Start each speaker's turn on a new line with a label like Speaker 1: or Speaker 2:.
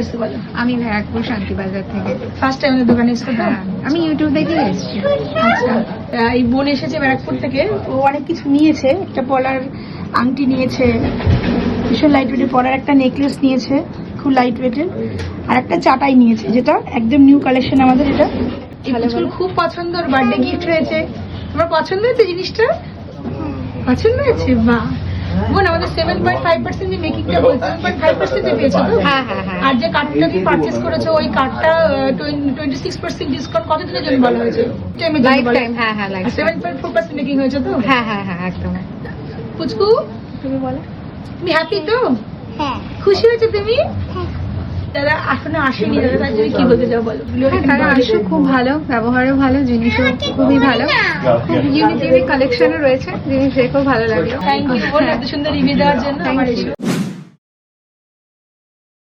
Speaker 1: এসছো বলো?
Speaker 2: আমি ব্যারাকপুর শান্তিবাজার থেকে।
Speaker 1: ফার্স্ট টাইম আমাদের দোকানে এসছো তো?
Speaker 2: হ্যাঁ। আমি ইউটিউব দেখে এসেছি।
Speaker 1: আচ্ছা। এই বোন এসেছে ব্যারাকপুর থেকে। ও অনেক কিছু নিয়েছে। একটা পলার আংটি নিয়েছে ভীষণ লাইট ওয়েটের পলার একটা নেকলেস নিয়েছে খুব লাইট ওয়েটের আর একটা চাটাই নিয়েছে যেটা একদম নিউ কালেকশন আমাদের এটা। খুব পছন্দ বার্থডে গিফট হয়েছে। তোমার পছন্দ হয়েছে জিনিসটা? পছন্দ হয়েছে? বাহ। বোন আমাদের সেভেন পয়েন্ট ফাইভ পার্সেন্ট যে মেকিংটা বলছে সেভেন পয়েন্ট ফাইভ পার্সেন্ট পেয়েছ তো
Speaker 2: হ্যাঁ হ্যাঁ হ্যাঁ।
Speaker 1: আর যে কার্ডটা তুমি পারচেস করেছ ওই কার্ডটা টোয়েন্টি সিক্স পার্সেন্ট ডিসকাউন্ট কতদিনের জন্য বলা হয়েছে?
Speaker 2: লাইফ টাইম হ্যাঁ হ্যাঁ life
Speaker 1: seven point four percent making হয়েছে তো?
Speaker 2: হ্যাঁ হ্যাঁ হ্যাঁ একদম।
Speaker 1: পুচকু? তুমি বলো। তুমি হ্যাপি তো?
Speaker 3: হ্যাঁ।
Speaker 1: খুশি হয়েছে তুমি? দাদা এখনও আসেনি দাদা তার জন্য কি বলতে চাও বলো?
Speaker 2: হ্যাঁ তারা আসো খুব ভালো ব্যবহারও ভালো জিনিসও খুবই ভালো। খুব ইউনিক ইউনিক কালেকশনও রয়েছে জিনিস দেখেও ভালো লাগল
Speaker 1: থ্যাংক ইউ এত সুন্দর রিভিউ দেওয়ার জন্য আমার